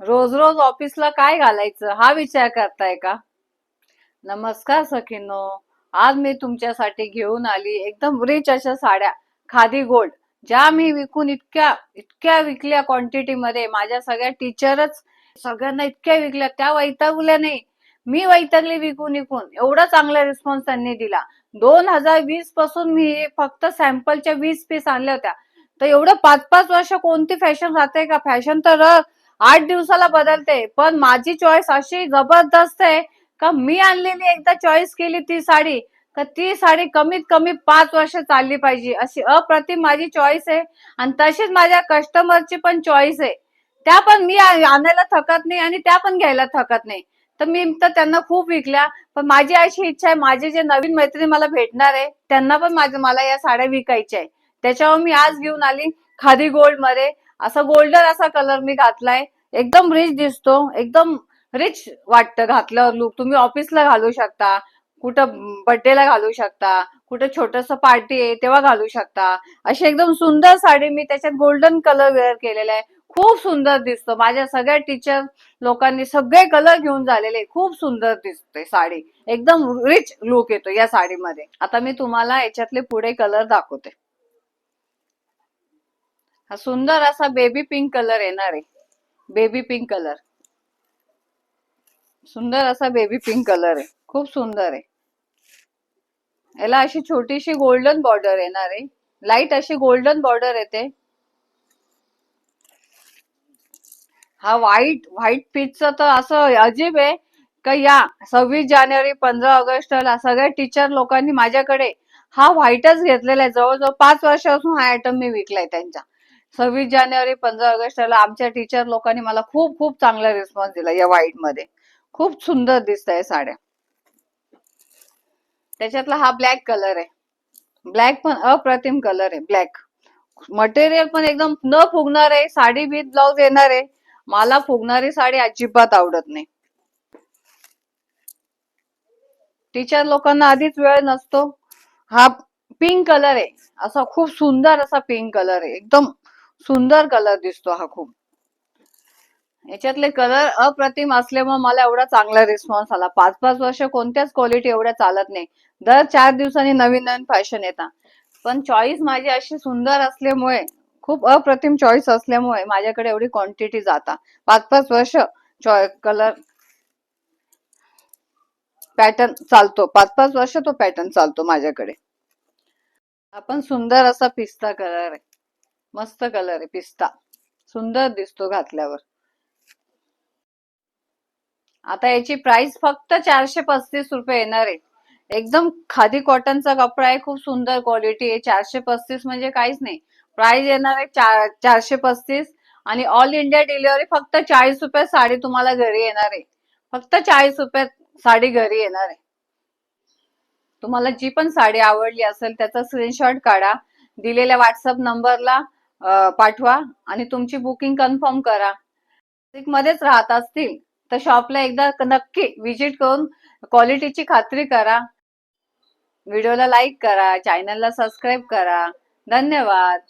रोज रोज ऑफिसला काय घालायचं हा विचार करताय का? नमस्कार सखीनो. आज मी तुमच्यासाठी घेऊन आली एकदम रिच अशा साड्या. खादी गोल्ड. ज्या मी विकून इतक्या इतक्या विकल्या क्वांटिटी मध्ये. माझ्या सगळ्या टीचरच सगळ्यांना इतक्या विकल्या. त्या वैतागल्या नाही. मी वैतागली विकून विकून. एवढा चांगला रिस्पॉन्स त्यांनी दिला. दोन हजार वीसपासून मी फक्त सॅम्पलच्या वीस पीस आणल्या होत्या. तर एवढं पाच पाच वर्ष कोणती फॅशन राहते का? फॅशन तर आठ दिवसाला बदलते. पण माझी चॉईस अशी जबरदस्त आहे का मी आणलेली एकदा चॉईस केली ती साडी तर ती साडी कमीत कमी पाच वर्ष चालली पाहिजे. अशी अप्रतिम माझी चॉईस आहे आणि तशीच माझ्या कस्टमरची पण चॉईस आहे. त्या पण मी आणायला थकत नाही आणि त्या पण घ्यायला थकत नाही. तर मी तर त्यांना खूप विकल्या. पण माझी अशी इच्छा आहे माझे जे नवीन मैत्रिणी मला भेटणार आहे त्यांना पण माझ्या मला या साड्या विकायच्या आहे. त्याच्यावर मी आज घेऊन आली खादी गोल्डमध्ये असा गोल्डन असा कलर मी घातलाय. एकदम रिच दिसतो. एकदम रिच वाटतं घातल्यावर लुक तुम्ही ऑफिसला घालू शकता. कुठं बर्थडेला घालू शकता. कुठं छोटस पार्टी आहे तेव्हा घालू शकता. अशी एकदम सुंदर साडी मी त्याच्यात गोल्डन कलर वेअर केलेला आहे. खूप सुंदर दिसतो. माझ्या सगळ्या टीचर लोकांनी सगळे कलर घेऊन झालेले खूप सुंदर दिसते साडी. एकदम रिच लुक येतो या साडीमध्ये. आता मी तुम्हाला याच्यातले पुढे कलर दाखवते. हा सुंदर असा बेबी पिंक कलर येणार आहे. बेबी पिंक कलर सुंदर असा बेबी पिंक कलर आहे. खूप सुंदर आहे. याला अशी छोटीशी गोल्डन बॉर्डर येणार आहे. लाइट अशी गोल्डन बॉर्डर येते. हा व्हाईट व्हाईट पीचचं तर असं अजीब आहे का या सव्वीस जानेवारी पंधरा ऑगस्टला सगळ्या टीचर लोकांनी माझ्याकडे हा व्हाईटच घेतलेला आहे. जवळजवळ पाच वर्षापासून हा आयटम मी विकलाय त्यांचा. सव्वीस जानेवारी पंधरा ऑगस्टला आमच्या टीचर लोकांनी मला खूप खूप चांगला रिस्पॉन्स दिला या व्हाईटमध्ये. खूप सुंदर दिसत आहे साड्या. त्याच्यातला हा ब्लॅक कलर आहे. ब्लॅक पण अप्रतिम कलर आहे ब्लॅक मटेरियल पण एकदम न फुगणार आहे साडी विथ ब्लाउज येणार आहे. मला फुगणारी साडी अजिबात आवडत नाही. टीचर लोकांना आधीच वेळ नसतो. हा पिंक कलर आहे. असा खूप सुंदर असा पिंक कलर आहे. एकदम सुंदर कलर दिसतो हा खूप. याच्यातले कलर अप्रतिम असल्यामुळे मला एवढा चांगला रिस्पॉन्स आला. पाच पाच वर्ष कोणत्याच क्वालिटी एवढ्या चालत नाही. दर चार दिवसांनी नवीन नवीन फॅशन येतात. पण चॉईस माझी अशी सुंदर असल्यामुळे खूप अप्रतिम चॉईस असल्यामुळे माझ्याकडे एवढी क्वांटिटी जाता. पाच पाच वर्ष कलर पॅटर्न चालतो. पाच पाच वर्ष तो पॅटर्न चालतो माझ्याकडे. आपण सुंदर असा पिस्ता कलर आहे. मस्त कलर आहे पिस्ता. सुंदर दिसतो घातल्यावर. आता याची प्राइस फक्त चारशे पस्तीस रुपये येणार आहे. एकदम खादी कॉटनचा कपडा आहे खूप सुंदर क्वालिटी आहे. चारशे पस्तीस म्हणजे काहीच नाही. प्राइस येणार आहे चार चारशे पस्तीस. आणि ऑल इंडिया डिलिव्हरी फक्त चाळीस रुपयात साडी तुम्हाला घरी येणार आहे. फक्त चाळीस रुपयात साडी घरी येणार आहे. तुम्हाला जी पण साडी आवडली असेल त्याचा स्क्रीनशॉट काढा. दिलेल्या व्हॉट्सअप नंबरला पाठवा आणि तुमची बुकिंग कन्फर्म करा. मध्येच राहत असतील तर शॉपला एकदा नक्की विजिट करून क्वालिटीची खात्री करा. व्हिडिओला लाईक करा चॅनलला सबस्क्राईब करा. धन्यवाद.